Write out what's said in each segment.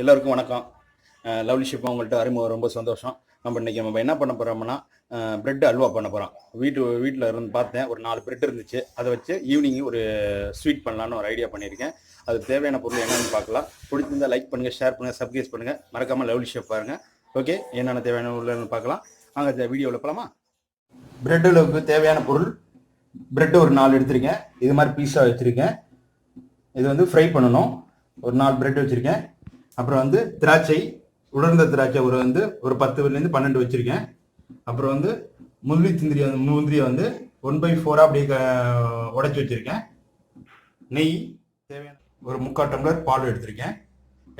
எல்லோருக்கும் வணக்கம். Lovely ship உங்கள்கிட்ட அறிமுகம் ரொம்ப சந்தோஷம். நம்ம இன்றைக்கி நம்ம என்ன பண்ண போகிறோம்னா பிரெட் அல்வா பண்ண போகிறோம் வீட்டு வீட்டில் இருந்து பார்த்தேன் ஒரு நாலு பிரெட் இருந்துச்சு. அதை வச்சு ஈவினிங் ஒரு ஸ்வீட் பண்ணலான்னு ஒரு ஐடியா பண்ணியிருக்கேன். அது தேவையான பொருள் என்னென்னு பார்க்கலாம். பிடிச்சிருந்தா லைக் பண்ணுங்கள் ஷேர் பண்ணுங்கள் சப்ஸ்கிரைப் பண்ணுங்கள் மறக்காமல் லவ்லி ஷிப் பாருங்கள் ஓகே என்னென்ன தேவையான உள்ளன்னு பார்க்கலாம். அங்கே வீடியோவில் போகலாமா பிரெட்டுக்கு தேவையான பொருள் பிரெட் ஒரு நாலு எடுத்திருக்கேன். இது மாதிரி பீஸாக வச்சுருக்கேன். இது வந்து ஃப்ரை பண்ணணும். ஒரு நாலு பிரெட் வச்சுருக்கேன். அப்புறம் வந்து திராட்சை உலர்ந்த திராட்சை ஒரு வந்து ஒரு பத்துலேருந்து பன்னெண்டு வச்சுருக்கேன். அப்புறம் வந்து முந்திரி திந்திரி வந்து முந்திரியை வந்து ஒன் பை ஃபோராக அப்படியே உடைச்சி வச்சுருக்கேன். நெய் தேவையான ஒரு முக்கால் டம்ளர் பால் எடுத்திருக்கேன்.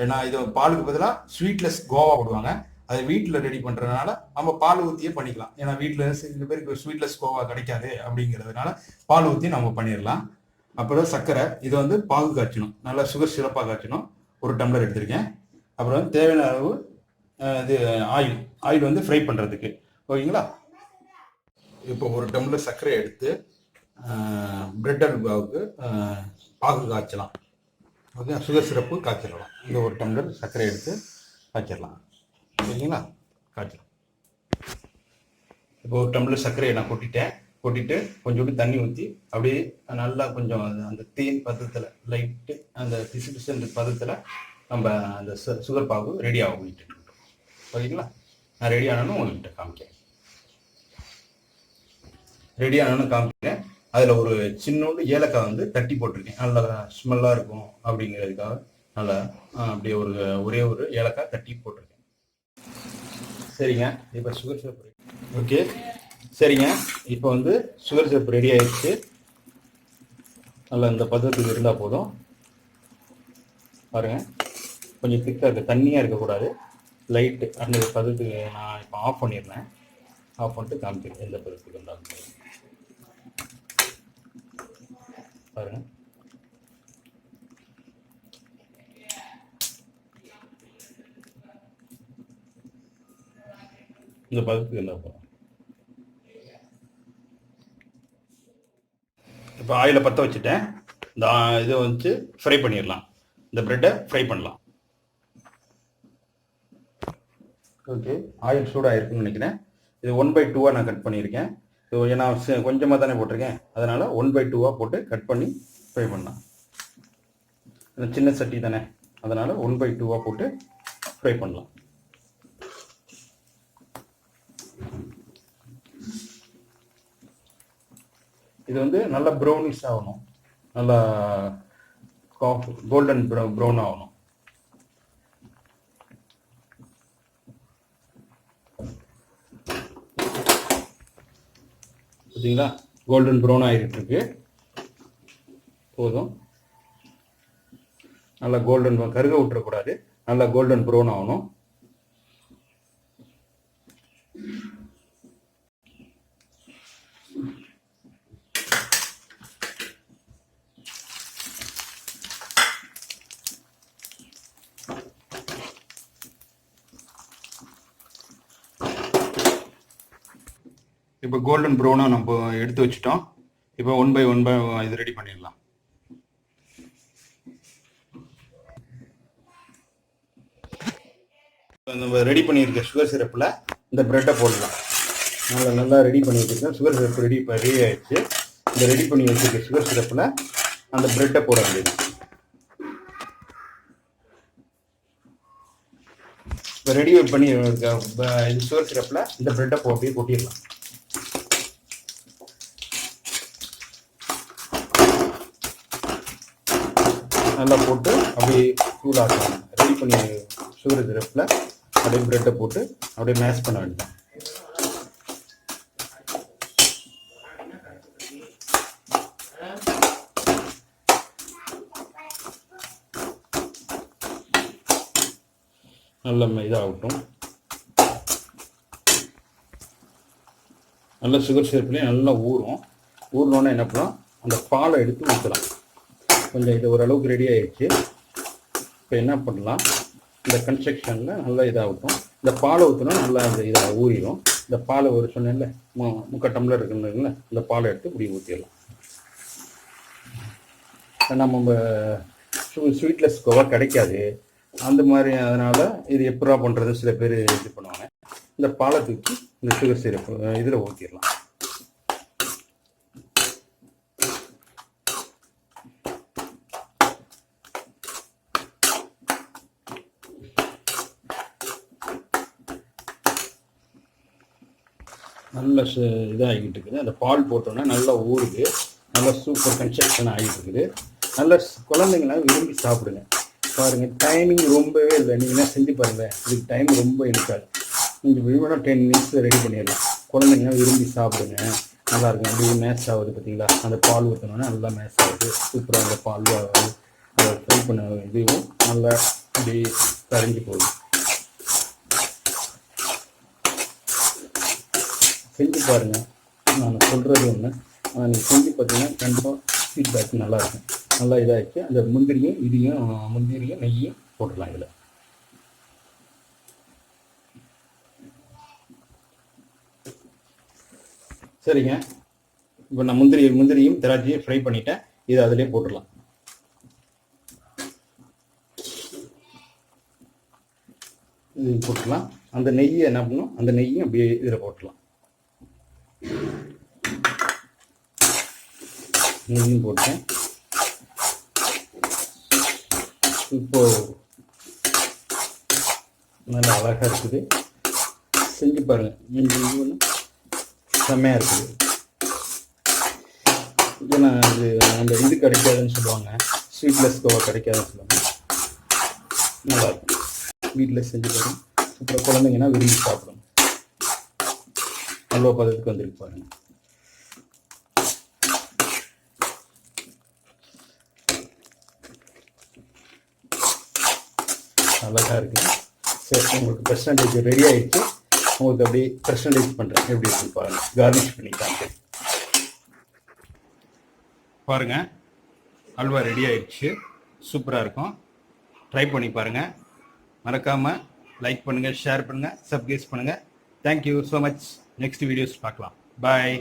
ஏன்னா இது பாலுக்கு பதிலாக ஸ்வீட்லெஸ் கோவா போடுவாங்க. அது வீட்டில் ரெடி பண்ணுறதுனால நம்ம பால் ஊற்றியே பண்ணிக்கலாம். ஏன்னா வீட்டில் சில பேருக்கு ஸ்வீட்லெஸ் கோவா கிடைக்காது அப்படிங்கிறதுனால பால் ஊற்றி நம்ம பண்ணிடலாம் அப்புறம் சர்க்கரை இதை வந்து பாகு காய்ச்சணும் நல்லா சுகர் சிறப்பாக காய்ச்சணும் ஒரு டம்ளர் எடுத்திருக்கேன். அப்புறம் வந்து தேவையான அளவு இது ஆயில் ஆயில் வந்து ஃப்ரை பண்ணுறதுக்கு ஓகேங்களா? இப்போ ஒரு டம்ளர் சர்க்கரை எடுத்து பிரெட் அல்வாவுக்கு பாகு காய்ச்சலாம். ஓகே சுகர் சிரப்பு காய்ச்சிடலாம். இந்த ஒரு டம்ளர் சர்க்கரை எடுத்து காய்ச்சிடலாம். ஓகேங்களா? காய்ச்சலாம் இப்போ ஒரு டம்ளர் சர்க்கரையை நான் கொட்டிட்டேன். கொட்டிட்டு கொஞ்சோண்டு தண்ணி ஊற்றி அப்படியே நல்லா கொஞ்சம் அந்த- தேன் பதத்தில் லைட்டு அந்த பிசு பிசுன்ற பதத்தில் நம்ம அந்த சு- சுகர் பாகு ரெடி ஆகும் வீட்டு சரிங்களா? நான் ரெடி ஆனாலும் உங்கள்கிட்ட காமிக்கிறேன். ரெடி ஆனாலும் காமிக்கிறேன். அதில் ஒரு சின்னோண்டு ஏலக்காய் வந்து தட்டி போட்டிருக்கேன். நல்லா ஸ்மெல்லாக இருக்கும் அப்படிங்கிறதுக்காக நல்லா அப்படியே ஒரு ஒரே ஒரு ஏலக்காய் தட்டி போட்டிருக்கேன். சரிங்க? இப்போ சுகர் சிரப் ஓகே சரிங்க. இப்போ வந்து சுகர் சிரப் ரெடி ஆயிடுச்சு. நல்லா இந்த பதத்துக்கு இருந்தால் போதும். பாருங்க. கொஞ்சம் திக்காக இருக்குது தண்ணியாக இருக்கக்கூடாது. லைட்டு அந்த பதத்துக்கு நான் இப்போ ஆஃப் பண்ணிடுறேன். ஆஃப் பண்ணிட்டு காமிக்கிறேன். எந்த பதத்துக்கு இருந்தாலும் பாருங்க. இந்த பதத்துக்கு இருந்தால் போதும். இப்போ ஆயிலை பற்ற வச்சுட்டேன். இந்த இது வந்து ஃப்ரை பண்ணிடலாம். இந்த ப்ரெட்டை ஃப்ரை பண்ணலாம். ஓகே ஆயில் சூடாக இருக்குன்னு நினைக்கிறேன். இது ஒன் பை டூவாக நான் கட் பண்ணியிருக்கேன். ஸோ ஏன்னா கொஞ்சமாக தானே போட்டிருக்கேன். அதனால் ஒன் பை டூவாக போட்டு கட் பண்ணி ஃப்ரை பண்ணலாம். சின்ன சட்டி தானே. அதனால் ஒன் பை டூவாக போட்டு ஃப்ரை பண்ணலாம். இது வந்து நல்லா ப்ரௌனிஷ் ஆகணும். நல்லா கோல்டன் ப்ரௌன் ஆகணும். பார்த்தீங்களா கோல்டன் ப்ரௌன் ஆகிட்டு இருக்கு போதும். நல்லா கோல்டன் கருக விட்டுறக்கூடாது. நல்லா கோல்டன் ப்ரௌன் ஆகணும். இப்போ கோல்டன் ப்ரௌனாக நம்ம எடுத்து வச்சுட்டோம். இப்போ ஒன் பை ஒன் பை இது ரெடி பண்ணிடலாம். நம்ம ரெடி பண்ணியிருக்க சுகர் சிரப்பில் இந்த ப்ரெட்டை போடலாம். நல்லா நல்லா ரெடி பண்ணி வச்சுருக்கேன் சுகர் சிரப் ரெடி இப்போ ரெடி ஆயிடுச்சு. இந்த ரெடி பண்ணி வச்சுருக்க சுகர் சிரப்பில் அந்த ப்ரெட்டை போட வேண்டியது. இப்போ ரெடி பண்ணி இருக்க இது சுகர் சிரப்பில் இந்த ப்ரெட்டை போட்டு கொட்டிடலாம். நல்லா போட்டு அப்படியே கூல் ஆக்கலாம் ரெடி பண்ணி சுகர் சிரப்பில் அப்படியே ப்ரெட்டை போட்டு அப்படியே மேஷ் பண்ண வேண்டியது நல்ல இதாகட்டும். நல்ல சுகர் சிரப்லேயே நல்லா ஊறும். ஊறினோன்னே என்ன பண்ணலாம்? அந்த பாலை எடுத்து ஊற்றலாம் கொஞ்சம் இது ஓரளவுக்கு ரெடி ஆயிடுச்சு. இப்போ என்ன பண்ணலாம்? இந்த கன்ஸ்ட்ரக்ஷனில் நல்லா இதாகட்டும். இந்த பாலை ஊற்றினா நல்லா இந்த இதாக ஊறிடும். இந்த பாலை ஒரு சொன்னேன்ல மு முக்கால் டம்ளர் இருக்குன்னு இந்த பாலை எடுத்து இப்படி ஊற்றிடலாம் நம்ம ஸ்வீட்லெஸ் கோவா கிடைக்காது. அந்த மாதிரி அதனால் இது எப்படா பண்ணுறது சில பேர் இது பண்ணுவாங்க. இந்த பாலை தூக்கி இந்த சுகர் சிரப்பு இதில் ஊற்றிடலாம் நல்ல இதாகிட்டு இருக்குது. அந்த பால் போட்டோன்னே நல்லா ஊறுது. நல்லா சூப்பர் கன்ஸ்ட்ரக்ஷன் ஆகிட்டு இருக்குது. நல்ல குழந்தைங்களாம் விரும்பி சாப்பிடுங்க. பாருங்கள் டைமிங் ரொம்பவே இல்லை. நீங்களாம் செஞ்சு பாருங்கள் இதுக்கு டைம் ரொம்ப இருக்காது. நீங்கள் விரும்பினா டென் மினிட்ஸில் ரெடி பண்ணிடலாம். குழந்தைங்களாம் விரும்பி சாப்பிடுங்க. நல்லா இருக்கும். அப்படியே மேட்ச் ஆகுது பார்த்தீங்களா? அந்த பால் ஊற்றினோன்னே நல்லா மேட்ச் ஆகுது. சூப்பராக அந்த பால் ஃப்ரை பண்ண இதுவும் நல்லா அப்படியே கரைஞ்சி போகுது. செஞ்சு பாருங்கள் நான் சொல்கிறது ஒன்று ஆனால் நீங்கள் செஞ்சு பார்த்தீங்கன்னா கண்டிப்பாக ஃபீட்பேக் நல்லாயிருக்கும். நல்லா இதாகிடுச்சு அந்த முந்திரியும் இதையும் முந்திரியும் நெய்யும் போட்டுடலாம் இதில். சரிங்க. இப்போ நான் முந்திரி முந்திரியும் திராட்சையும் ஃப்ரை பண்ணிட்டேன். இதை அதிலே போட்டுடலாம். இது போட்டுடலாம். அந்த நெய்யை என்ன பண்ணணும்? அந்த நெய்யும் அப்படியே இதில் போட்டுடலாம். இதையும் போட்டேன். இப்போ நல்லா அழகாக இருக்குது. செஞ்சு பாருங்கள் இது ஒன்று செம்மையாக இருக்குது. ஏன்னா இது அந்த இது கிடைக்காதுன்னு சொல்லுவாங்க. ஸ்வீட்லெஸ் கோவா கிடைக்காதுன்னு சொல்லுவாங்க. நல்லா இருக்கும் வீட்டில் செஞ்சு பாருங்கள் அப்புறம் குழந்தைங்கன்னா விரும்பி சாப்பிடும் அல்வா பதத்துக்கு வந்துருக்கு பாருங்கள் அழகாக இருக்குது சரி உங்களுக்கு பெர்சன்டேஜ் ரெடி ஆகிடுச்சு உங்களுக்கு அப்படியே பெர்சன்டேஜ் பண்ணுறேன் எப்படி இருக்கு பாருங்க. கார்னிஷ் பண்ணி காமிக்கிறேன். பாருங்க. அல்வா ரெடி ஆயிடுச்சு. சூப்பராக இருக்கும். ட்ரை பண்ணி பாருங்க. மறக்காமல் லைக் பண்ணுங்க ஷேர் பண்ணுங்க சப்ஸ்கிரைப் பண்ணுங்கள் thank you so much next videos பார்க்கலாம். பாய்